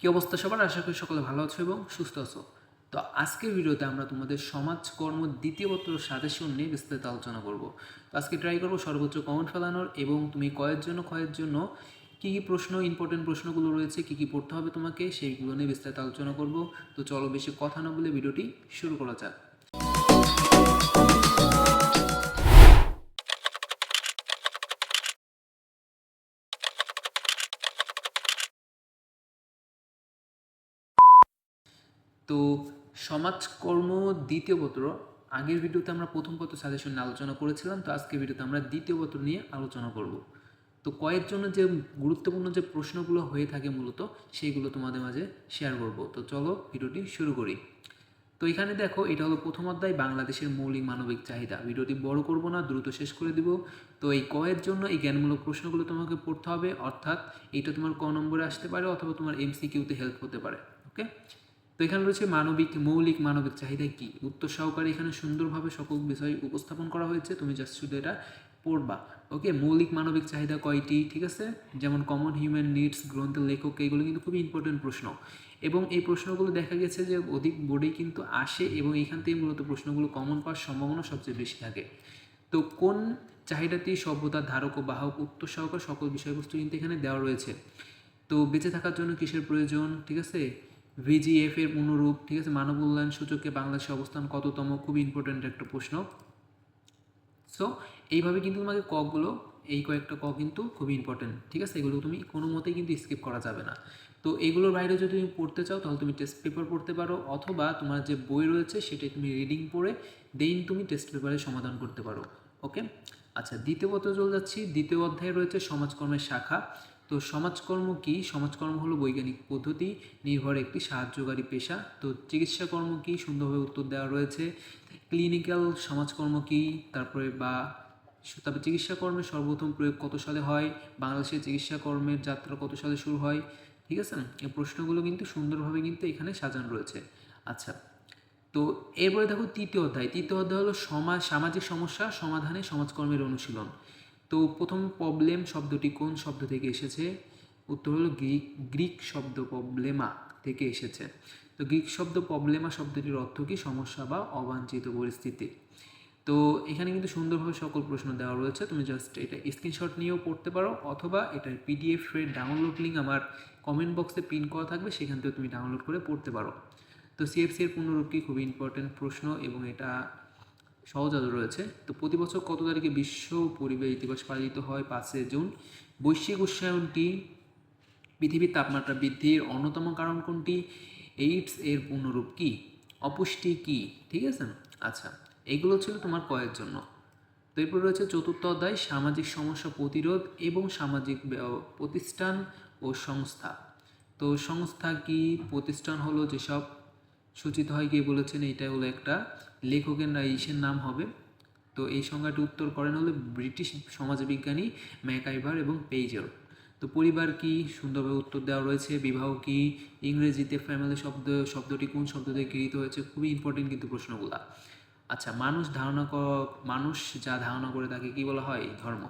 কি অবস্থা সবার? আশা করি সকলে ভালো আছো এবং সুস্থ আছো। তো আজকের ভিডিওতে আমরা তোমাদের সমাজকর্ম দ্বিতীয় পত্র সাজেশন নিয়ে বিস্তারিত আলোচনা করব। তো আজকে ট্রাই করব সর্বোচ্চ কমেন্ট ফেলানোর এবং তুমি কয়ের জন্য কয়ের জন্য কী কী প্রশ্ন ইম্পর্টেন্ট প্রশ্নগুলো রয়েছে, কী কী পড়তে হবে তোমাকে, সেইগুলো নিয়ে বিস্তারিত আলোচনা করব। তো চলো বেশি কথা না বলে ভিডিওটি শুরু করা যাক। তো সমাজকর্ম দ্বিতীয় পত্র, আগের ভিডিওতে আমরা প্রথম পত্র সাজেশন নিয়ে আলোচনা করেছিলাম, তো আজকের ভিডিওতে আমরা দ্বিতীয় পত্র নিয়ে আলোচনা করব। তো কয়ের জন্য যে গুরুত্বপূর্ণ যে প্রশ্নগুলো হয়ে থাকে মূলত, সেইগুলো তোমাদের মাঝে শেয়ার করব। তো চলো ভিডিওটি শুরু করি। তো এখানে দেখো, এটা হলো প্রথম অধ্যায়, বাংলাদেশের মৌলিক মানবিক চাহিদা। ভিডিওটি বড় করব না, দ্রুত শেষ করে দিব। তো এই কয়ের জন্য এই জ্ঞানমূলক প্রশ্নগুলো তোমাকে পড়তে হবে, অর্থাৎ এটা তোমার ক নম্বরে আসতে পারে অথবা তোমার এমসিকিউতে হেল্প হতে পারে ওকে তো এখানে রয়েছে মানবিক, মৌলিক মানবিক চাহিদা কি? উত্তর সহকারে এখানে সুন্দরভাবে সকল বিষয় উপস্থাপন করা হয়েছে। তুমি জাস্ট শুধু এটা পড়বা। ওকে মৌলিক মানবিক চাহিদা কয়টি? ঠিক আছে? যেমন কমন হিউম্যান নিডস গ্রন্থের লেখক এইগুলো কিন্তু খুবই ইম্পর্টেন্ট প্রশ্ন। এবং এই প্রশ্নগুলো দেখা গেছে যে অধিক বোর্ডেই কিন্তু আসে এবং এখান থেকে মূলত প্রশ্নগুলো কমন পাওয়ার সম্ভাবনা সবচেয়ে বেশি থাকে। তো কোন চাহিদাটি সভ্যতার ধারক ও বাহক? উত্তর সহকার সকল বিষয়বস্তু কিন্তু এখানে দেওয়া রয়েছে। তো বেঁচে থাকার জন্য কিসের প্রয়োজন? ঠিক আছে? ভিজিএফ এর অনুরূপ, ঠিক আছে মানব উন্নয়ন সূচকে বাংলাদেশের অবস্থান কততম? খুব ইম্পর্ট্যান্ট একটা প্রশ্ন। সো এইভাবে কিন্তু তোমাকে কগুলো এই কয়েকটা ক কিন্তু খুবই ইম্পর্টেন্ট ঠিক আছে? এগুলো তুমি কোনো মতেই কিন্তু স্কিপ করা যাবে না। তো এগুলোর বাইরে যদি তুমি পড়তে চাও, তাহলে তুমি টেস্ট পেপার পড়তে পারো, অথবা তোমার যে বই রয়েছে, সেটাই তুমি রিডিং পড়ে দেন তুমি টেস্ট পেপারে সমাধান করতে পারো ওকে আচ্ছা দ্বিতীয় পত্র চলে যাচ্ছি। দ্বিতীয় অধ্যায়ে রয়েছে সমাজকর্মের শাখা। তো সমাজকর্ম কি? সমাজকর্ম হলো বৈজ্ঞানিক পদ্ধতি, নির্ভর একটি সাহায্যকারী পেশা। তো চিকিৎসাকর্ম কি? সুন্দরভাবে উত্তর দেওয়া রয়েছে। ক্লিনিক্যাল সমাজকর্ম কি? তারপরে বা তারপরে চিকিৎসাকর্মের সর্বপ্রথম প্রয়োগ কত সালে হয়? বাংলাদেশের চিকিৎসাকর্মের যাত্রা কত সালে শুরু হয়? ঠিক আছে এই প্রশ্নগুলো কিন্তু সুন্দরভাবে কিন্তু এখানে সাজানো রয়েছে। আচ্ছা তো এরপরে দেখো তৃতীয় অধ্যায়। তৃতীয় অধ্যায় হলো সমাজ সামাজিক সমস্যা, সমাধানে সমাজকর্মের অনুশীলন। তো প্রথম প্রবলেম শব্দটি কোন শব্দ থেকে এসেছে? উত্তর হলো গ্রিক গ্রিক শব্দ প্রবলেমা থেকে এসেছে। তো গ্রিক শব্দ প্রবলেমা শব্দটির অর্থ কি? সমস্যা বা অবাঞ্ছিত পরিস্থিতি। তো এখানে কিন্তু সুন্দরভাবে সকল প্রশ্ন দেওয়া রয়েছে। তুমি জাস্ট এটা স্ক্রিনশট নিয়েও পড়তে পারো অথবা এটার পিডিএফ এর ডাউনলোড লিঙ্ক আমার কমেন্ট বক্সে পিন করা থাকবে, সেখান থেকে তুমি ডাউনলোড করে পড়তে পারো। তো সিএফসি এর পুনরূপ কি খুবই ইম্পর্টেন্ট প্রশ্ন এবং এটা সহজ আরও রয়েছে। তো প্রতি বছর কত তারিখে বিশ্ব পরিবেশ দিবস পালিত হয়? পাঁচই জুন। বৈশ্বিক উষ্ণায়নটি পৃথিবীর তাপমাত্রা বৃদ্ধির অন্যতম কারণ কোনটি? এইডস এর পুনরূপ কী? অপুষ্টি কি? ঠিক আছে আচ্ছা এগুলো ছিল তোমার কয়ের জন্য। তো এরপর রয়েছে চতুর্থ অধ্যায়, সামাজিক সমস্যা প্রতিরোধ এবং সামাজিক প্রতিষ্ঠান ও সংস্থা। তো সংস্থা কি? প্রতিষ্ঠান হলো যেসব সূচিত হয় গিয়ে বলেছেন, এইটা হলো একটা লেখকের না ইসের নাম হবে। তো এই সংজ্ঞাটি উত্তর করেন হলো ব্রিটিশ সমাজবিজ্ঞানী ম্যাকাইভার এবং পেইজেল তো পরিবার কি সুন্দরভাবে উত্তর দেওয়া রয়েছে? বিবাহ কি ইংরেজিতে ফ্যামিলি শব্দ, শব্দটি কোন শব্দ থেকে গৃহীত হয়েছে? খুবই ইম্পর্টেন্ট কিন্তু প্রশ্নগুলা। আচ্ছা মানুষ ধারণা ক- মানুষ যা ধারণা করে তাকে কি বলা হয়? ধর্ম।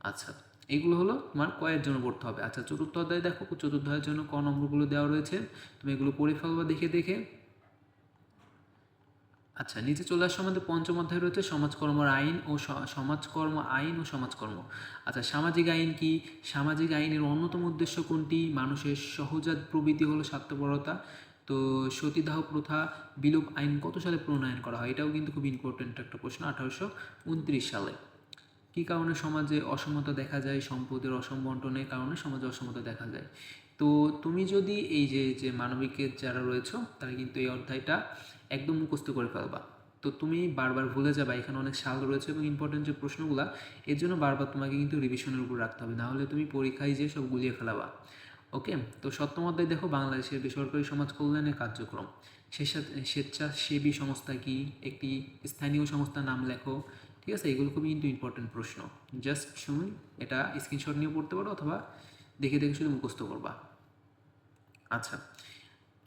আচ্ছা এগুলো হলো তোমার কয়ের জন্য পড়তে হবে। আচ্ছা চতুর্থ অধ্যায় দেখো, চতুর্থ অধ্যায়ের জন্য ক নম্বরগুলো দেওয়া রয়েছে। তুমি এগুলো পড়ে ফেলবা দেখে দেখে। আচ্ছা নিচে চলে আসার মধ্যে পঞ্চম অধ্যায় রয়েছে সমাজকর্মর আইন ও সমাজকর্ম আইন ও সমাজকর্ম। আচ্ছা সামাজিক আইন কি? সামাজিক আইনের অন্যতম উদ্দেশ্য কোনটি? মানুষের সহজাত প্রবৃত্তি হলো স্বার্থপরতা। তো সতীদাহ প্রথা, বিলোপ আইন কত সালে প্রণয়ন করা হয়? এটাও কিন্তু খুব ইম্পর্টেন্ট একটা প্রশ্ন, আঠারোশো উনত্রিশ সালে। কী কারণে সমাজে অসমতা দেখা যায়? সম্পদের অসম বন্টনের কারণে সমাজে অসমতা দেখা যায়। তো তুমি যদি এই যে যে মানবিকের যারা রয়েছে, তারা কিন্তু এই অধ্যায়টা একদম মুখস্থ করে ফেলবা। তো তুমি বারবার ভুলে যাবা, এখানে অনেক সাল রয়েছে এবং ইম্পর্টেন্ট যে প্রশ্নগুলা, এর জন্য বারবার তোমাকে কিন্তু রিভিশনের উপর রাখতে হবে, নাহলে তুমি পরীক্ষায় যে সব গুলিয়ে ফেলাবা। ওকে তো সপ্তম অধ্যায় দেখো, বাংলাদেশের বেসরকারি সমাজ কল্যাণের কার্যক্রম। স্বেচ্ছা, স্বেচ্ছাসেবী সংস্থা কি? একটি স্থানীয় সংস্থার নাম লেখো। ঠিক আছে? এগুলো খুবই কিন্তু ইম্পর্টেন্ট প্রশ্ন। জাস্ট শুনুন, এটা স্ক্রিনশট নিয়ে পড়তে পারো অথবা দেখে দেখে শুধু মুখস্থ করবা। আচ্ছা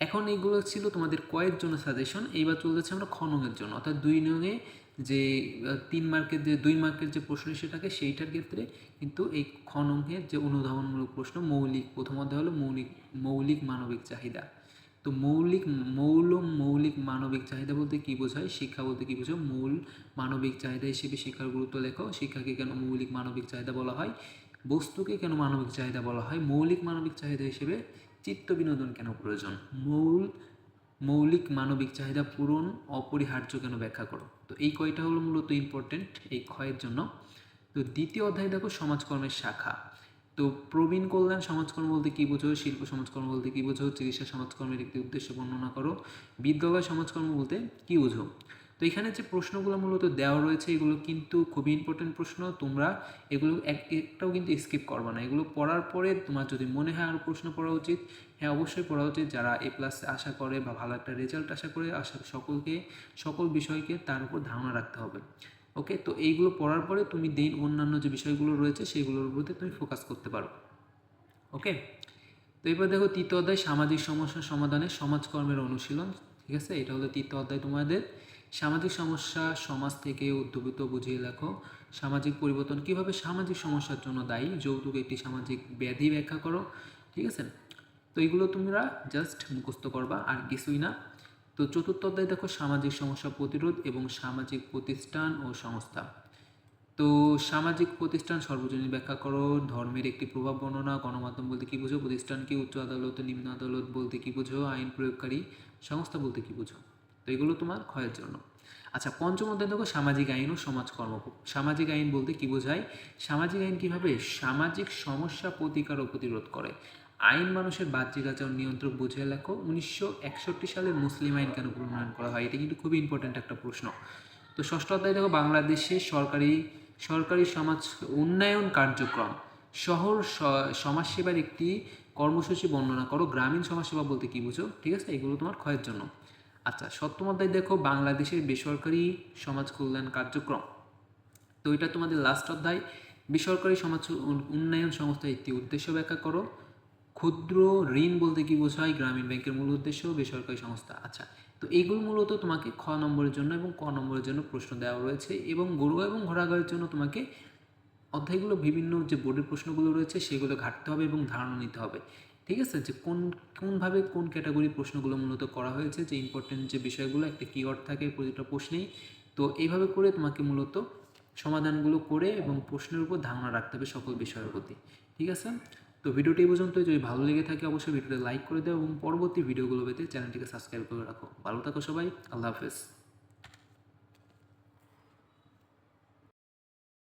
এখন এইগুলো ছিল তোমাদের কয়ের জন্য সাজেশন এইবার চলে যাচ্ছে আমরা খননের জন্য। অর্থাৎ দুই নঙে যে তিন মার্কের যে, দুই মার্কের যে প্রশ্ন সেটাকে সেইটার ক্ষেত্রে কিন্তু এই খ অঙ্কের যে অনুধাবনমূলক প্রশ্ন, মৌলিক, প্রথম অধ্যায় হলো মৌলিক মৌলিক মানবিক চাহিদা। তো মৌলিক, মৌল, মৌলিক মানবিক চাহিদা বলতে কী বোঝায়? শিক্ষা বলতে কী বোঝায়? মূল মানবিক চাহিদা হিসেবে শিক্ষার গুরুত্ব লেখো। শিক্ষাকে কেন মৌলিক মানবিক চাহিদা বলা হয়? বস্তুকে কেন মানবিক চাহিদা বলা হয়? মৌলিক মানবিক চাহিদা হিসেবে চিত্ত বিনোদন কেন প্রয়োজন? মূল, মৌলিক মানবিক চাহিদা পূরণ, অপরিহার্য কেন ব্যাখ্যা করো? তো এই কয়টা হলো মূলত ইম্পর্টেন্ট এই ক্ষয়ের জন্য। তো দ্বিতীয় অধ্যায় দেখো সমাজকর্মের শাখা। তো প্রবীণ কল্যাণ সমাজকর্ম বলতে কী বোঝো? শিল্প সমাজকর্ম বলতে কী বোঝো? চিকিৎসা সমাজকর্মের একটি উদ্দেশ্য বর্ণনা করো। বিদ্যালয় সমাজকর্ম বলতে কী বোঝো? তো এখানে যে প্রশ্নগুলো মূলত দেওয়া রয়েছে, এগুলো কিন্তু খুবই ইম্পর্টেন্ট প্রশ্ন। তোমরা এগুলো এক, একটাও কিন্তু স্কিপ করবে না। এগুলো পড়ার পরে তোমার যদি মনে হয় আরও প্রশ্ন পড়া উচিত হ্যাঁ অবশ্যই পড়া উচিত। যারা এ প্লাস আশা করে বা ভালো একটা রেজাল্ট আশা করে, আশা সকলকে, সকল বিষয়কে তার উপর ধারণা রাখতে হবে। ওকে তো এইগুলো পড়ার পরে তুমি দেন অন্যান্য যে বিষয়গুলো রয়েছে, সেগুলোর প্রতি তুমি ফোকাস করতে পারো। ওকে তো এবার দেখো তৃতীয় অধ্যায়, সামাজিক সমস্যা সমাধানে সমাজকর্মের অনুশীলন। ঠিক আছে? এটা হলো তৃতীয় অধ্যায় তোমাদের। সামাজিক সমস্যা সমাজ থেকে উদ্ভূত বুঝিয়ে লেখো। সামাজিক পরিবর্তন কীভাবে সামাজিক সমস্যার জন্য দায়ী? যৌতুক একটি সামাজিক ব্যাধি ব্যাখ্যা করো, ঠিক আছে? তো এগুলো তোমরা জাস্ট মুখস্থ করবা, আর কিছুই না। তো চতুর্থ অধ্যায় দেখো, সামাজিক সমস্যা প্রতিরোধ এবং সামাজিক প্রতিষ্ঠান ও সংস্থা। তো সামাজিক প্রতিষ্ঠান সর্বজনীন ব্যাখ্যা করো। ধর্মের একটি প্রভাব বর্ণনা, গণমাধ্যম বলতে কী বুঝো? প্রতিষ্ঠান কি? উচ্চ আদালত, নিম্ন আদালত বলতে কী বুঝো? আইন প্রয়োগকারী সংস্থা বলতে কী বোঝো? তো এগুলো তোমার ক্ষয়ের জন্য। আচ্ছা পঞ্চম অধ্যায় দেখো, সামাজিক আইন ও সমাজকর্ম। সামাজিক আইন বলতে কী বোঝায়? সামাজিক আইন কীভাবে সামাজিক সমস্যা প্রতিকার ও প্রতিরোধ করে? আইন মানুষের বাহ্যিক আচরণ নিয়ন্ত্রক বুঝিয়ে লেখো। উনিশশো একষট্টি সালে মুসলিম আইন কেন প্রণয়ন করা হয়? এটা কিন্তু খুবই ইম্পর্ট্যান্ট একটা প্রশ্ন। তো ষষ্ঠ অধ্যায় দেখো, বাংলাদেশে সরকারি সরকারি সমাজ উন্নয়ন কার্যক্রম। শহর সমাজসেবার একটি কর্মসূচি বর্ণনা করো। গ্রামীণ সমাজসেবা বলতে কী বুঝো? ঠিক আছে? এগুলো তোমার ক্ষয়ের জন্য। আচ্ছা সপ্তম অধ্যায় দেখো বাংলাদেশের বেসরকারি সমাজ কল্যাণ কার্যক্রম। তো এটা তোমাদের লাস্ট অধ্যায়। বেসরকারি সমাজ উন্নয়ন সংস্থার একটি উদ্দেশ্য ব্যাখ্যা করো। ক্ষুদ্র ঋণ বলতে কি বোঝায়? গ্রামীণ ব্যাংকের মূল উদ্দেশ্য, বেসরকারি সংস্থা। আচ্ছা তো এইগুলো মূলত তোমাকে খ নম্বরের জন্য এবং ক নম্বরের জন্য প্রশ্ন দেওয়া রয়েছে এবং গরু এবং ঘোড়াগাড়ির জন্য তোমাকে অধ্যায়গুলো বিভিন্ন যে বোর্ডের প্রশ্নগুলো রয়েছে সেগুলো ঘাটতে হবে এবং ধারণা নিতে হবে। ঠিক আছে? যে কোন, কোনভাবে কোন ক্যাটাগরি প্রশ্নগুলো মূলত করা হয়েছে, যে ইম্পর্টেন্ট যে বিষয়গুলো, একটা কিওয়ার্ড থাকে, প্রতিটা প্রশ্নেই। তো এইভাবে করে তোমাকে মূলত সমাধানগুলো করে এবং প্রশ্নের উপর ধারণা রাখতে হবে সকল বিষয়ের প্রতি। ঠিক আছে? তো ভিডিওটি পর্যন্ত। যদি ভালো লেগে থাকে, অবশ্যই ভিডিওটা লাইক করে দাও এবং পরবর্তী ভিডিওগুলো পেতে চ্যানেলটিকে সাবস্ক্রাইব করে রাখো। ভালো থাকো সবাই। আল্লাহ হাফেজ।